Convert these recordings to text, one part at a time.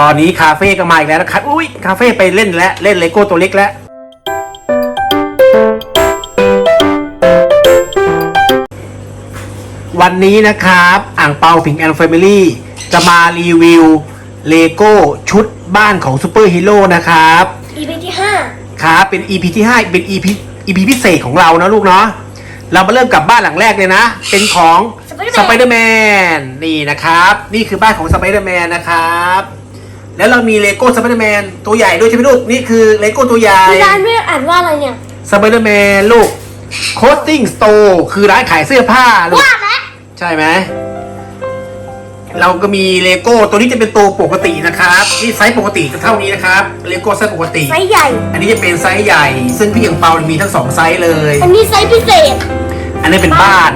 ตอนนี้คาเฟ่ก็มาอีกแล้วนะครับ อุ้ยคาเฟ่ไปเล่นแล้วเล่นเลโก้ตัวเล็กแล้ว วันนี้นะครับอ่างเปาผิงแอนด์แฟมิลี่จะมารีวิวเลโก้ชุดบ้านของซูเปอร์ฮีโร่นะครับ EP ที่ห้าครับเป็น EP ที่5เป็น EP EP พิเศษของเรานะลูกเนาะเรามาเริ่มกับบ้านหลังแรกเลยนะ เป็นของสไปเดอร์แมนนี่นะครับ นี่คือบ้านของสไปเดอร์แมนนะครับ แล้วเรามีเลโก้สไปเดอร์แมนตัวใหญ่ด้วยใช่ไหมลูก นี่คือเลโก้ตัวใหญ่ที่ร้านไม่อ่านว่าอะไรเนี่ย สไปเดอร์แมนลูกโคสติ้งสโตร์คือร้านขายเสื้อผ้าลูก ว่าแล้วใช่ไหม เราก็มีเลโก้ตัวนี้จะเป็นตัวปกตินะครับ นี่ไซส์ปกติจะเท่านี้นะครับ เลโก้ไซส์ปกติ ไซส์ใหญ่ อันนี้จะเป็นไซส์ใหญ่ ซึ่งพี่ยังเปามีทั้งสองไซส์เลย อันนี้ไซส์พิเศษ อันนี้เป็นบ้าน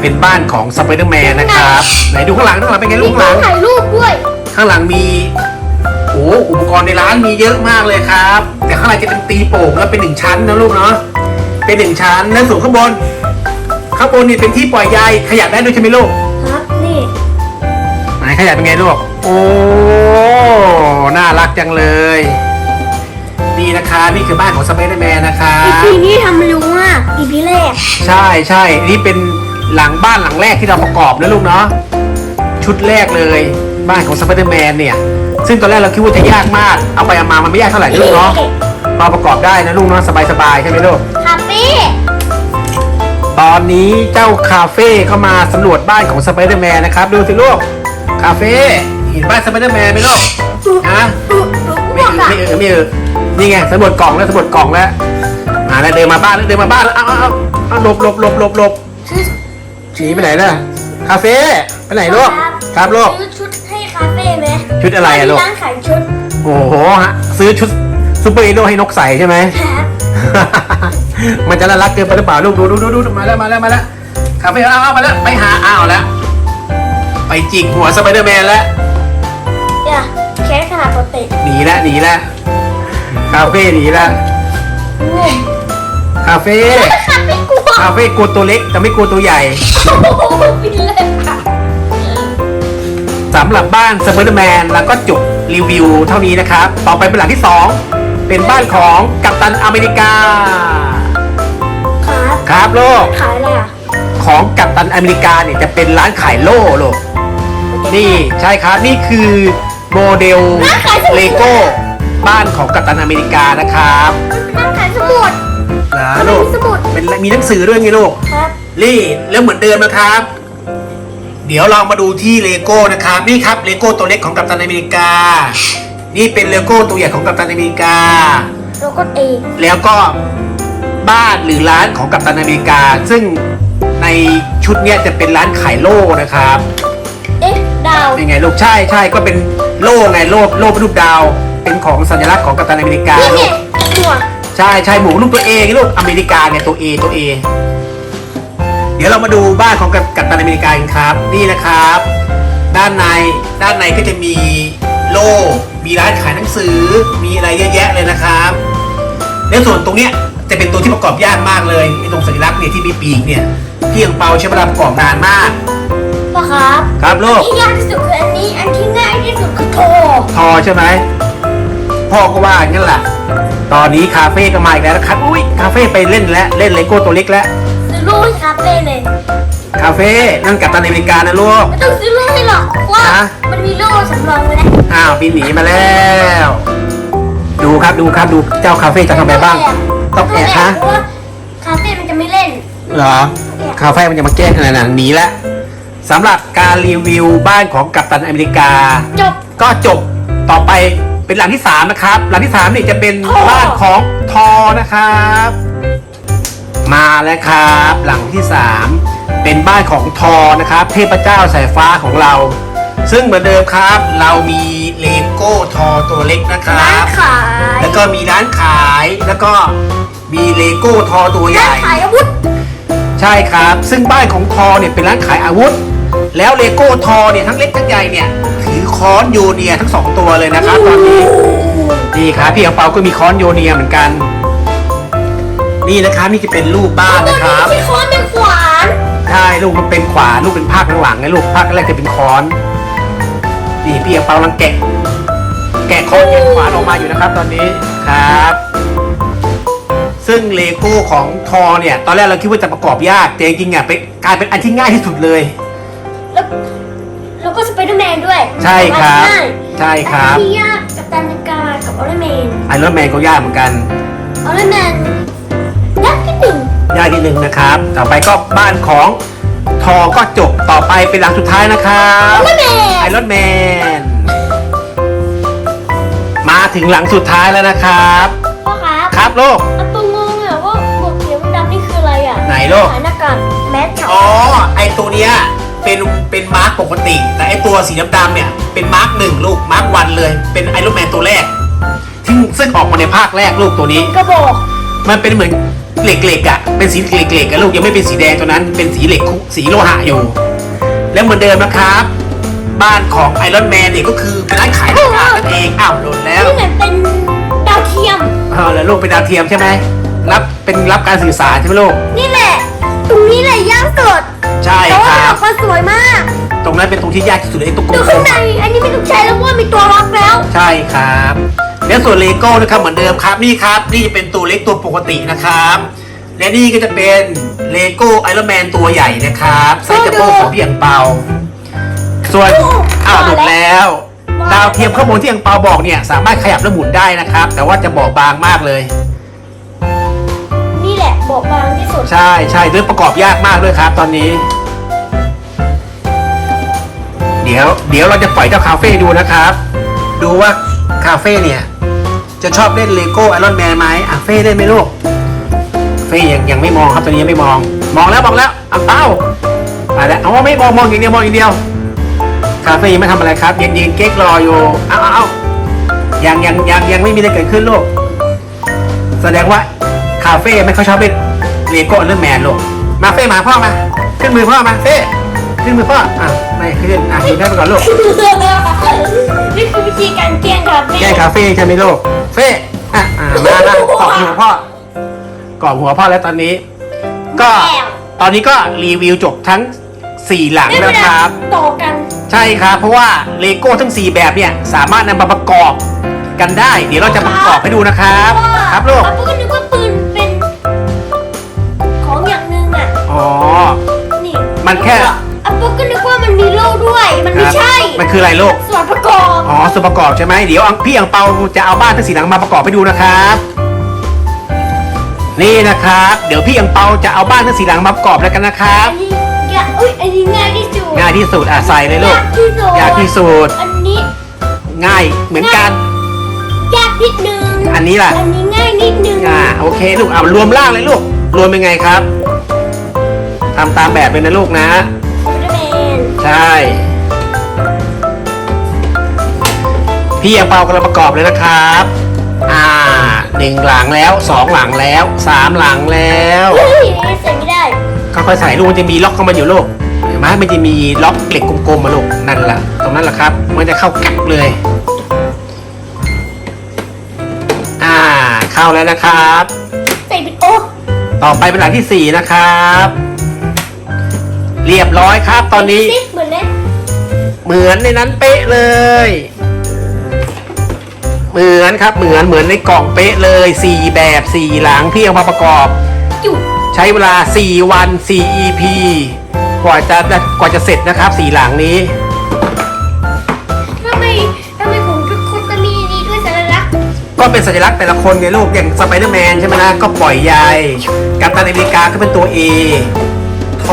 เป็นบ้านของสไปเดอร์แมนนะครับ ไหนดูข้างหลังข้างหลังเป็นไงลูมีกข้างหกล้ลัองงถ่ายรูปด้วย ข้างหลังมีโอ้อุป กรณ์ในร้านมีเยอะมากเลยครับ แต่ข้างในจะเป็นตีโป่งแล้วเป็นหนึ่งชั้นนะลูกเนาะเป็นหนึ่งชั้นแล้วส่วนข้างบนข้างบนนี่เป็นที่ปล่อยใยขยับได้ด้วยใช่ไหมลูกครับนี่ไหนขยับเป็นไงลูกโอ้น่ารักจังเลยนี่นะคะนี่คือบ้านของสไปเดอร์แมนนะคะ EP นี้ทำรู้มาก EP แรกใช่ใช่นี่เป็นหลังบ้านหลังแรกที่เราประกอบนะลูกเนาะชุดแรกเลยบ้านของสไปเดอร์แมนเนี่ย ซึ่งตอนแรกเราคิดว่าจะยากมาก เอาไปเอามามันไม่ยากเท่าไหร่นะลูกเนาะมาประกอบได้นะลูกเนาะสบายๆใช่ไหมลูก คาเฟ่ตอนนี้เจ้าคาเฟ่เข้ามาสำรวจบ้านของสไปเดอร์แมนนะครับ ดูสิลูก คาเฟ่เห็นบ้านสไปเดอร์แมนไหมลูกฮะไม่บอกเออะอไม่เออไม่เออนี่ไงสำรวจกล่องแล้วสำรวจกล่องแล้วมาแล้วเดินมาบ้านแล้วเดินมาบ้านแล้วเอาเอาเอาเอาหลบหลบหลบหลบหลบซื้อหนีไปไหนล่ะคาเฟ่ไปไหนลูกครับลูกซื้อชุดให้คาเฟ่ไหมชุดอะไรอะลูก ร้านขายชุดโอ้โหฮะซื้อชุดซูเปอร์ฮีโร่ให้นกใส่ใช่ไหม ครับมันจะน่ารักเกินไปหรือเปล่าลูกดูดูดูดูมาแล้วมาแล้วมาแล้วคาเฟ่เอาเอามาแล้วไปหาอ้าวแล้วไปจิกหัวสไปเดอร์แมนแล้วเนี่ยแค่ขนาดปกติหนีแล้วหนีแล้วคาเฟ่หนีแล้วนี่คาเฟ่คาเฟ่กลัวคาเฟ่กลัวตัวเล็กแต่ไม่กลัวตัวใหญ่ โอ้โหบินเลยค่ะ สำหรับบ้านสไปเดอร์แมนแล้วก็จบรีวิวเท่านี้นะครับ ต่อไปเป็นหลังที่ 2 เป็นบ้านของกัปตันอเมริกา ครับ ครับโลกขายอะไรอะของกัปตันอเมริกาเนี่ยจะเป็นร้านขายโล่โลกนี่ใช่ครับนี่คือโมเดลร้านขายสมุดเลโก้บ้านของกัปตันอเมริกานะครับร้านขายสมุดนะทำไมลูกมีสมุดเป็นมีหนังสือด้วยไงลูกครับนี่แล้วเหมือนเดิมนะครับ เดี๋ยวเรามาดูที่เลโก้นะครับนี่ครับเลโก้ตัวเล็กของกัปตันอเมริกา นี่เป็นเลโก้ตัวใหญ่ของกัปตันอเมริกาเรากดเองแล้วก็บ้านหรือร้านของกัปตันอเมริกา ซึ่งในชุดเนี้ยจะเป็นร้านขายโล่นะครับเอ๊ะ ดาว เป็นไงลูกใช่ใช่ก็เป็นโล่ไงโล่โล่เป็นรูปดาว เป็นของสัญลักษณ์ของกัปตันอเมริกานี่ลูไงกหัวใช่ใช่หมูลูกตัวเอไงลูกอเมริกาเนี่ยตัวเอตัวเอ เดี๋ยวเรามาดูบ้านของกัปกัปตันอเมริกากันครับ นี่นะครับ ด้านในด้านในก็จะมีโล่มีร้านขายหนังสือ มีอะไรเยอะแยะเลยนะครับในส่วนตรงเนี้ยจะเป็นตัวที่ประกอบยากมากเลยไอ้ตรงสัญลักษณ์เนี่ยที่มีปีกเนี่ยพี่ยังเปาใช้เวลาประกอบนานมากป่ะครับครับลูกที่ยากที่สุดคืออันนี้อันที่ง่ายที่สุดคือโทรทอใช่ไหมพ่อก็ว่าอย่างนั้นแหละตอนนี้คาเฟ่ก็มาอีกแล้วนะครับอุ้ยคาเฟ่ไปเล่นแล้วเล่นเลโก้ตัวเล็กแล้วซื้อ ลูกให้คาเฟ่เลย คาเฟ่นั่นกับตันอเมริกานะลูก ไม่ต้องซื้อลูกให้หรอกเพราะว่าฮะ มันมีโล่สำรองไว้แล้วอ้าวบินหนีมาแล้ว ดูครับดูครับดูเจ้าคาเฟ่จะทำอะไรบ้าง ต้องแอบฮะเพราะว่าคาเฟ่มันจะไม่เล่นเหรอ คาเฟ่มันจะมาแกล้งขนาดนั้นหนีแล้วสำหรับการรีวิวบ้านของกัปตันอเมริกา จบ ก็จบต่อไปเป็นหลังที่สามนะครับ หลังที่สามนี่จะเป็นทอ บ้านของทอนะครับ มาแล้วครับ หลังที่สามเป็นบ้านของทอนะครับ เทพเจ้าสายฟ้าของเรา ซึ่งเหมือนเดิมครับ เรามีเลโก้ทอตัวเล็กนะครัร้านบขายแล้วก็มีร้านขายแล้วก็มีเลโก้ทอตัวใหร้านญ่ ขายอาวุธ ใช่ครับ ซึ่งบ้านของทอเนี่ยเป็นร้านขายอาวุธ แล้วเลโก้ทอเนี่ยทั้งเล็กทั้งใหญ่เนี่ยถือค้อนโยเนียทั้งสองตัวเลยนะครับตอนนี้นี่ครับพี่อังเปาก็มีค้อนโยเนียเหมือนกัน นี่นะครับนี่จะเป็นรูปบ้านตัวนะคนี้รับ ที่ค้อนเป็นขวานใช่ลูกมันเป็นขวานลูกเป็นภาคข้างหลังไงลูกภาคแรกจะเป็นค้อนนี่พี่อังเปากำลังแกะแกะคอนแกะขวานออกมาอยู่นะครับ ตอนนี้ครับ ซึ่งเลโก้ของทอเนี่ย ตอนแรกเราคิดว่าจะประกอบยากแต่จริงๆอะเป็นกลายเป็นอันที่ง่ายที่สุดเลย แล้วแล้วก็สไปเดอร์แมนด้วยใช่ครับง่ายใช่ครับแต่ที่ยากกับตันอเมริกากับออร์แมนไอรอนแมนก็ยากเหมือนกัน ออร์แมนยา กที่หนึ่งยากนิดนึงนะครับ ต่อไปก็บ้านของทอก็จบต่อไปเป็นหลังสุดท้ายนะครับออร์แมไอนรอนแมน มาถึงหลังสุดท้ายแล้วนะครับ พ่อครับครับโลกอัปงงอะว่าบวกเขียวดำนี่คืออะไรอะไหนลูกขายหน้ากากแมสกับอ๋อ ไอตัวเนี้ยเป็นเป็นมาร์กปกติ แต่ไอตัวสีดำๆเนี่ยเป็นมาร์กหนึ่งลูกมาร์กวันเลย เป็นไอรอนแมนตัวแรกที่ซึ่งออกมาในภาคแรกลูกตัวนี้ กระบอก มันเป็นเหมือนเหล็กๆอะเป็นสีเหล็กๆอะลูกยังไม่เป็นสีแดงตัวนั้น เป็นสีเหล็กคุสีโลหะอยู่ แล้วเหมือนเดิมนะครับ บ้านของไอรอนแมนเนี่ยก็คือเป็นร้านขายหน้ากากนั่นเองอ้าวหล่นแล้วนี่เหมือนเป็นดาวเทียมอ้าวแล้วลูกเป็นดาวเทียมใช่ไหมรับเป็นรับการสื่อสารใช่ไหมลูกนี่แหละ ตรงนี้แหละยากสุดใช่แต่คว่ารัอบอกมาสวยมาก ตรงนั้นเป็นตรงที่ยากที่สุดไอ้ตรงกลดูข้างมในอันนี้ไม่ต้องใช้แล้วเพราะว่ามีตัวล็อกแล้วๆใช่ครับ แล้วส่วนเลโก้นะครับเหมือนเดิมครับนี่ครับนี่จะเป็นตัวเล็กตัวปกตินะครับและนี่ก็จะเป็นเลโก้ไอรอนแมนตัวใหญ่นะครับไซส์กระโปรงของพี่อังเปา ส่วนโอ้อ้าวมาหลุดแล้วแล้ว ดาวเทียมข้างบนที่อังเปาบอกเนี่ย สามารถขยับและหมุนได้นะครับ แต่ว่าจะบอบบางมากเลย นี่แหละบอกบางที่สุด ใช่ใช่ด้วยประกอบยากมากด้วยครับตอนนี้ เดี๋ยว เดี๋ยวเราจะปล่อยเจ้าคาเฟ่ดูนะครับ ดูว่าคาเฟ่เนี่ย จะชอบเล่นเลโก้ไอรอนแมนไหมอะเฟ่เล่นไหมลูกเฟ่ยังยังไม่มองครับตอนนี้ยังไม่มอง มองแล้วมองแล้วอังเป้าไปแล้วเอาว่าไม่มองมองอย่างเดียวมองอย่างเดียวคาเฟ่ยังไม่ทำอะไรครับยังยืนเก๊กรออยู่เอาเอาเอายังยังยังยังไม่มีอะไรเกิดขึ้นลูกแสดงว่าคาเฟ่ไม่ค่อยชอบเล่นเลโก้เรื่องแมนลูกมาเฟ่มาพ่อมาขึ้นมือพ่อมาเฟ่ขึ้นมือพ่ออะไม่ขึ้นอะอยู่ได้ไปก่อนลูกนี่คือวิธีการเกลียงครับแก้คาเฟ่ใช่ไหมลูก เฟ่อะอะมาละกรอบหัวพ่อกรอบหัวพ่อแล้วตอนนี้ ก็ตอนนี้ก็รีวิวจบทั้ง 4 หลังได้เวแล้วลาครับ ต่อกัน ใช่ครับ เพราะว่าเลโก้ทั้ง 4 แบบเนี่ยสามารถนำมาประกอบกันได้ เดี๋ยวเราจะประกอบให้ดูนะครับ ครับลูกอาปุ๊กก็นึกว่าปืนเป็นของอย่างหนึ่งอะ อ๋อ นี่ มันแค่อา ปุ๊กก็นึกว่ามันมีโล่ด้วย มันไม่ใช่ มันคืออะไรลูกส่วนประกอบ อ๋อส่วนประกอบใช่ไหมเดี๋ยวอังพี่อังเปาจะเอาบ้านทั้งสีหลังมาประกอบให้ดูนะครับ นี่นะครับ เดี๋ยวพี่อังเปาจะเอาบ้านทั้งสีหลังมาประกอบแล้วกันนะครับอันนี้ยากอุ้ยอันนี้ง่ายที่สุดง่ายที่สุดอะใส่เลยลูกยากที่สุดยากที่สุดอันนี้ ง่ายเหมือนกันยากนิดนึงอันนี้ล่ะอันนี้ง่ายนิดนึงอ่าโอเคลูกเอารวมล่างเลยลูกรวมเป็นไงครับทำตามแบบเลยนะลูกนะ ใช่ พี่อังเปากำลังประกอบเลยนะครับ อ่าหนึ่งหลังแล้วสองหลังแล้วสามหลังแล้วเฮ้ยใส่ไม่ได้ค่อยๆใส่ลูกมันจะมีล็อกเข้ามาอยู่ลูกเห็นไหมมันจะมีล็อกเหล็กกลมๆมาลูกนั่นแหละตรงนั้นแหละครับ มันจะเข้าก๊กเลย อ่า เข้าแล้วนะครับ ใส่เป็นโอ้ต่อไปเป็นหลังที่สี่นะครับ เรียบร้อยครับ ตอนนี้ซิเหมือนเลยเหมือนในนั้นเป๊ะเลย เหมือนครับ เหมือนเหมือนในกล่องเป๊ะเลยสี่แบบสี่หลังพี่เอามาประกอบ จุ๊บใช้เวลา 4 วัน 4 EP กว่าจะกว่าจะเสร็จนะครับ4หลังนี้ ทำไมทำไมผมทุกคนจะมีนี้ด้วยสัญลักษณ์ก็เป็นสัญลักษณ์แต่ละคนไงลูกอย่างสไปเดอร์แมนใช่ไหมนะก็ปล่อยใยกัปตันอเมริกาก็เป็นตัว A ท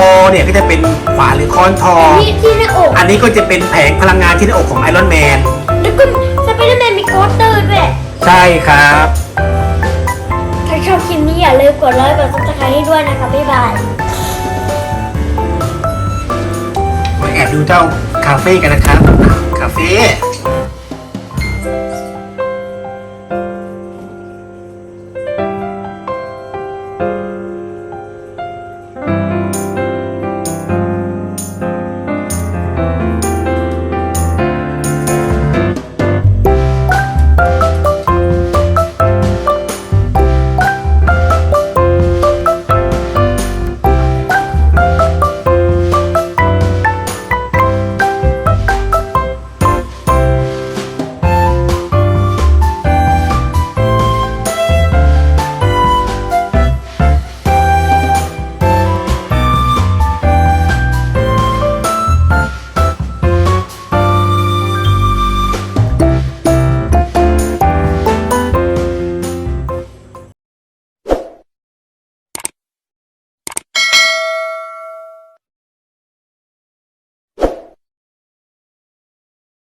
อเนี่ยก็จะเป็นขวานหรือค้อนทอนี่ที่หน้าอก อันนี้ก็จะเป็นแผงพลังงานที่หน้าอกของไอรอนแมน แล้วก็สไปเดอร์แมนมีโกสเตอร์ด้วยใช่ครับ ถ้าชอบคลิปนี้อย่าลืมกดไลค์กดซับสไครต์ให้ด้วยนะคะบ๊ายบาย มาแอบดูเจ้าคาเฟ่กันนะครับ คาเฟ่